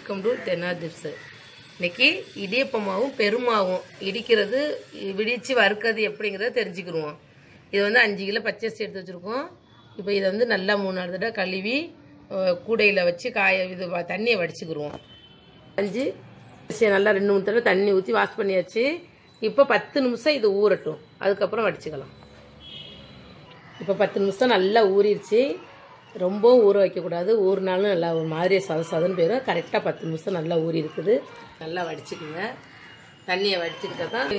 Welcome to தென்னா tips இன்னைக்கு இடியப்பமாவும் பெருமாவும் இடிக்கிறது விடிச்சு வறுக்கிறது எப்படிங்கிறத தெரிஞ்சுக்கிடுவோம் இது வந்து அஞ்சு கிலோ பச்சரிசி எடுத்து வச்சுருக்கோம். இப்போ இதை வந்து நல்லா மூணு நாலு தடவை கழுவி கூடையில் வச்சு காய இது வ- தண்ணியை வடிச்சுக்கிடுவோம் அஞ்சு நல்லா ரெண்டு மூணு தடவை தண்ணி ஊற்றி வாஷ் பண்ணியாச்சு. இப்போ பத்து நிமிஷம் இது ஊறட்டும். அதுக்கப்புறம் வடிச்சுக்கலாம். இப்போ பத்து நிமிஷம் நல்லா ஊறிடுச்சு. ரொம்பவும் ஊற வைக்கக்கூடாது. ஊறினாலும் நல்லா ஒரு மாதிரி சத சதன்னு போயிடும் கரெக்டாக பத்து நிமிஷம் நல்லா ஊறி இருக்குது. நல்லா வடிச்சுக்குங்க. தண்ணியை வடிச்சுக்கிட்டா தான்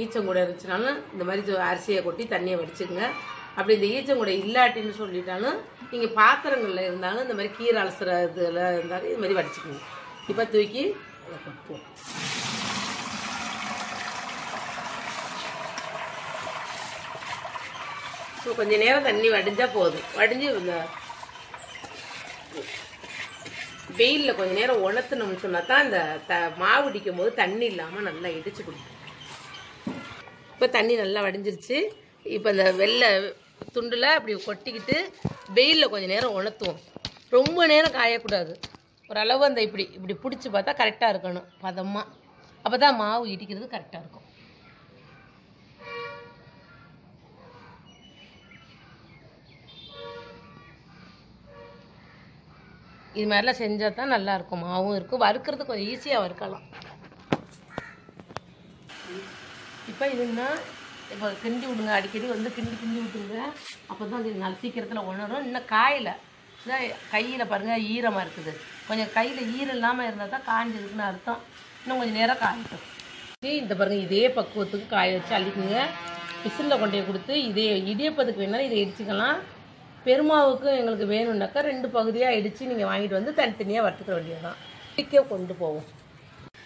ஈச்சங்கூட இருந்துச்சுனாலும் இந்த மாதிரி அரிசியை கொட்டி தண்ணியை வடிச்சுக்குங்க. அப்படி இந்த ஈச்சங்கூடை இல்லாட்டின்னு சொல்லிட்டாலும் நீங்கள் பாத்திரங்களில் இருந்தாலும் இந்த மாதிரி கீரை அலசுற இதில் இருந்தாலும் இது மாதிரி வடிச்சுக்குங்க. இப்போ தூக்கி அதை கொட்டுவோம் ஸோ கொஞ்ச நேரம் தண்ணி வடிஞ்சால் போதும். வடிஞ்சு இந்த வெயிலில் கொஞ்ச நேரம் உணர்த்தணும்னு சொன்னால் தான் இந்த த மாவு இடிக்கும் போது தண்ணி இல்லாமல் நல்லா இடிச்சு கொடுக்கும் இப்போ தண்ணி நல்லா வடிஞ்சிருச்சு. இப்போ இந்த வெள்ளை துண்டில் அப்படி கொட்டிக்கிட்டு வெயிலில் கொஞ்ச நேரம் உணர்த்துவோம். ரொம்ப நேரம் காயக்கூடாது. ஓரளவு அந்த இப்படி இப்படி பிடிச்சி பார்த்தா கரெக்டாக இருக்கணும். பதமாக அப்போ தான் மாவு இடிக்கிறது கரெக்டாக இருக்கும். இது மாதிரிலாம் செஞ்சால் தான் நல்லாயிருக்கும். மாவும் இருக்கும் வறுக்கிறது கொஞ்சம் ஈஸியாக வறுக்கலாம். இப்போ இதுன்னா இப்போ கிண்டி விடுங்க. அடிக்கடி வந்து கிண்டி கிண்டி விட்டுங்க. அப்போ தான் அது நல்ல சீக்கிரத்தில் உணரும். இன்னும் காயலை கையில் பாருங்கள் ஈரமாக இருக்குது. கொஞ்சம் கையில் ஈரம் இல்லாமல் இருந்தால் தான் காஞ்சிருக்குன்னு அர்த்தம். இன்னும் கொஞ்சம் நேரம் காயட்டும். இந்த பாருங்கள் இதே பக்குவத்துக்கு காய வச்சு அள்ளிக்குங்க. பிசிலில் கொண்டு போய் கொடுத்து இதே இடியப்பதுக்கு வேணாலும் இதை இடிச்சுக்கலாம் பெருமாவுக்கு எங்களுக்கு வேணும்னாக்கா ரெண்டு பகுதியாக இடித்து நீங்கள் வாங்கிட்டு வந்து தனித்தனியாக வறுத்துக்க வேண்டியதுதான். இடிக்க கொண்டு போவோம்.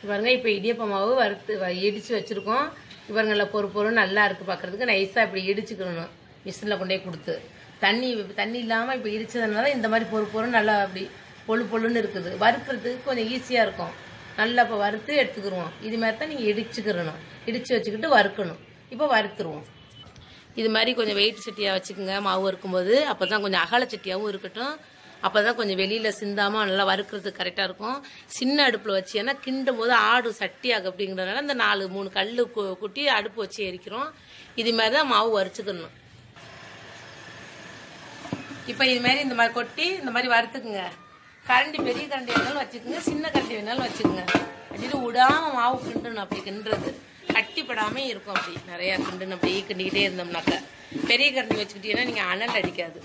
பாருங்க இப்போ இடியப்ப மாவு வறுத்து வ- வச்சுருக்கோம். இவருங்களில் பொறு பொறு நல்லா இருக்குது பார்க்குறதுக்கு நைஸாக இப்படி இடிச்சுக்கணும். மிஷினில் கொண்டே கொடுத்து. தண்ணி தண்ணி இல்லாமல் இப்போ இடிச்சதுனால இந்த மாதிரி பொறு பொறு நல்லா அப்படி பொழு பொழுன்னு இருக்குது. வறுக்கிறதுக்கு கொஞ்சம் ஈஸியாக இருக்கும். நல்லா இப்போ வறுத்து எடுத்துக்கிடுவோம் இது மாதிரி தான் நீங்கள் இடிச்சுக்கிறணும் இடித்து வச்சுக்கிட்டு வறுக்கணும். இப்போ வறுத்துருவோம். இது மாதிரி கொஞ்சம் வெயிட் சட்டியாக வச்சுக்கோங்க மாவு இருக்கும்போது அப்போ தான் கொஞ்சம் அகல சட்டியாகவும் இருக்கட்டும். அப்போ தான் கொஞ்சம் வெளியில் சிந்தாமல் நல்லா வறுக்கிறதுக்கு கரெக்டாக இருக்கும். சின்ன அடுப்பில் வச்சு ஏன்னா கிண்டும் போது ஆடு சட்டியாக அப்படிங்கிறதுனால இந்த நாலு மூணு கல் குட்டி அடுப்பு வச்சு எரிக்கிறோம். இது மாதிரி தான் மாவு வறுச்சுக்கணும் இப்போ இது மாதிரி இந்த மாதிரி கொட்டி இந்த மாதிரி வறுத்துக்குங்க. கரண்டி பெரிய கரண்டி வேணாலும் வச்சுக்கோங்க சின்ன கரண்டி வேணாலும் வச்சுக்கோங்க. அப்படின்னு விடாமல் மாவு கிண்டணும் அப்படி கிண்டுறது. கட்டிப்படாம இருக்கும் அப்படி. நிறைய கிண்டுன்னு அப்படி கிண்டிக்கிட்டே இருந்தோம்னாக்க பெரிய கரண்டி வச்சுக்கிட்டீங்கன்னா நீங்கள் அனல் அடிக்காது.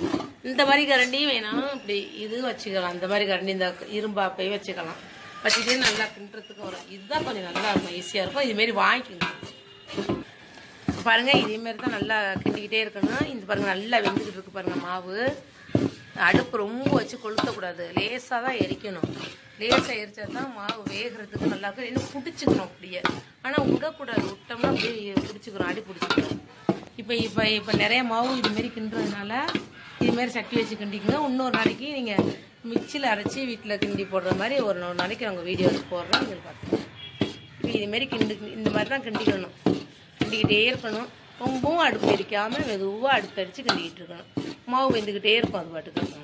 இந்த மாதிரி கரண்டியும் வேணாலும் இப்படி இது வச்சுக்கலாம். இந்த மாதிரி கரண்டி இந்த இரும்பாப்பையும் வச்சுக்கலாம். வச்சுக்கிட்டே நல்லா கிண்டுறதுக்கு வரும் இதுதான் கொஞ்சம் நல்லா இருக்கும். ஈஸியாக இருக்கும். இதுமாரி வாங்கிக்கோங்க. பாருங்க இதேமாரி தான் நல்லா கிண்டிக்கிட்டே இருக்கணும். இந்த பாருங்க நல்லா வெந்துக்கிட்டு இருக்கு பாருங்க மாவு. அடுப்பு ரொம்ப வச்சு கொளுத்தக்கூடாது. லேசாக தான் எரிக்கணும். லேசாக எரிச்சா தான் மாவு வேகிறதுக்கு நல்லா இருக்கும். இன்னும் பிடிச்சிக்கணும் அப்படியே. ஆனால் விடக்கூடாது விட்டோம்னா அப்படியே பிடிச்சிக்கிறோம் அடி பிடிச்சிக்கிறோம் இப்போ இப்போ இப்போ நிறைய மாவு இதுமாரி கிண்டுறதுனால இதுமாரி சட்டி வச்சு கிண்டிக்கங்க. இன்னொரு நாளைக்கு நீங்கள் மிக்சியில் அரைச்சி வீட்டில் கிண்டி போடுற மாதிரி ஒரு ஒரு நாளைக்கு நாங்கள் வீடியோ எடுத்து போடுறோம் நீங்கள் பார்த்துக்கலாம் இப்போ இதுமாரி கிண்டு இந்த மாதிரி தான் கிண்டிக்கணும். கிண்டிக்கிட்டே இருக்கணும். ரொம்பவும் அடுப்பு எரிக்காமல் மெதுவாக அடுப்பு அடித்து கிண்டிக்கிட்டு இருக்கணும். மாவு வெந்துக்கிட்டே இருக்கும் அது பாட்டுக்கு.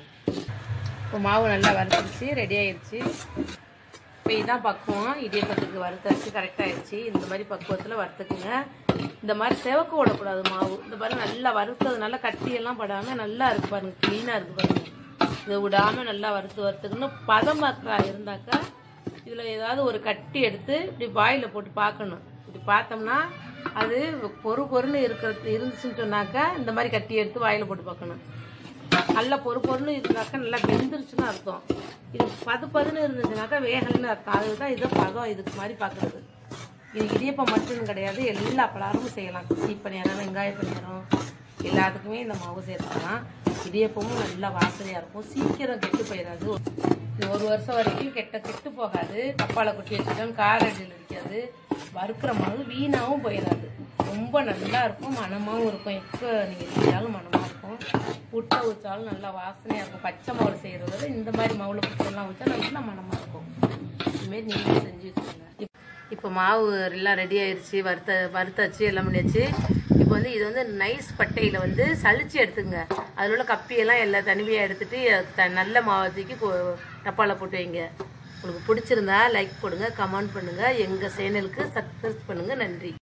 இப்போ மாவு நல்லா வறுத்துருச்சு ரெடி ஆயிடுச்சு இப்போ இதான் பக்குவம். இடியப்பத்துக்கு கரெக்டாக கரெக்டாகிடுச்சு இந்த மாதிரி பக்குவத்தில் வறுத்துக்குங்க. இந்த மாதிரி செவக்க விடக்கூடாது மாவு. இந்த பாருங்க நல்லா வறுத்ததுனால கட்டியெல்லாம் படாமல் நல்லா இருக்கு பாருங்க க்ளீனாக இருக்கு பாருங்க. இதை விடாமல் நல்லா வறுத்து வறுத்துக்கணும் பதம் பார்க்குறா இருந்தாக்கா இதில் ஏதாவது ஒரு கட்டி எடுத்து இப்படி வாயில் போட்டு பார்க்கணும். இப்படி பார்த்தோம்னா அது பொறு பொருள் இருக்கிறது இருந்துச்சுன்னு சொன்னாக்கா இந்த மாதிரி கட்டி எடுத்து வாயில் போட்டு பார்க்கணும். நல்ல பொறு பொருன்னு இருந்தாக்கா நல்லா வெந்துருச்சுன்னு அர்த்தம். இது பது பதுன்னு இருந்துச்சுனாக்கா வேகலைன்னு அர்த்தம். அதுதான் இதை பதம். இதுக்கு மாதிரி பார்க்குறது இது இடியப்பம் மட்டும் கிடையாது. எல்லா பலகாரமும் செய்யலாம். சீப்பணியாரம் வெங்காய பணியாரம் எல்லாத்துக்குமே இந்த மாவு சேர்த்துக்கலாம். இடியப்பமும் நல்லா வாசனையாக இருக்கும். சீக்கிரம் கெட்டு போயிடாது. இது ஒரு வருஷம் வரைக்கும் கெட்ட கெட்டு போகாது. கப்பால கொட்டி வச்சுட்டோம். காரடியில் இருக்காது. வறுக்கிற மாவு வீணாகவும் போயிடாது. ரொம்ப நல்லா இருக்கும். மனமாகவும் இருக்கும். எப்போ நீங்கள் செஞ்சாலும் மனமாக இருக்கும் புட்டை வச்சாலும் நல்லா வாசனையாக இருக்கும். பச்சை மாவு செய்கிறத விட இந்த மாதிரி மாவுல புட்டெல்லாம் ஊற்றா நல்லா மனமாக இருக்கும்? இதுமாரி நீங்கள் செஞ்சு வச்சுக்கோங்க. இப்போ மாவு எல்லாம் ரெடி ஆயிடுச்சு வறுத்த வறுத்தாச்சு எல்லாம் பண்ணியாச்சு. இப்போ வந்து இது வந்து நைஸ் பட்டையில் வந்து சளிச்சு எடுத்துங்க அதில் உள்ள கப்பியெல்லாம் எல்லா தனிமையாக எடுத்துட்டு த நல்ல மாவை டப்பாவில் கொ- போட்டு வைங்க. உங்களுக்கு பிடிச்சிருந்தா லைக் போடுங்க கமெண்ட் பண்ணுங்கள் எங்கள் சேனலுக்கு சப்ஸ்கிரைப் பண்ணுங்கள் நன்றி.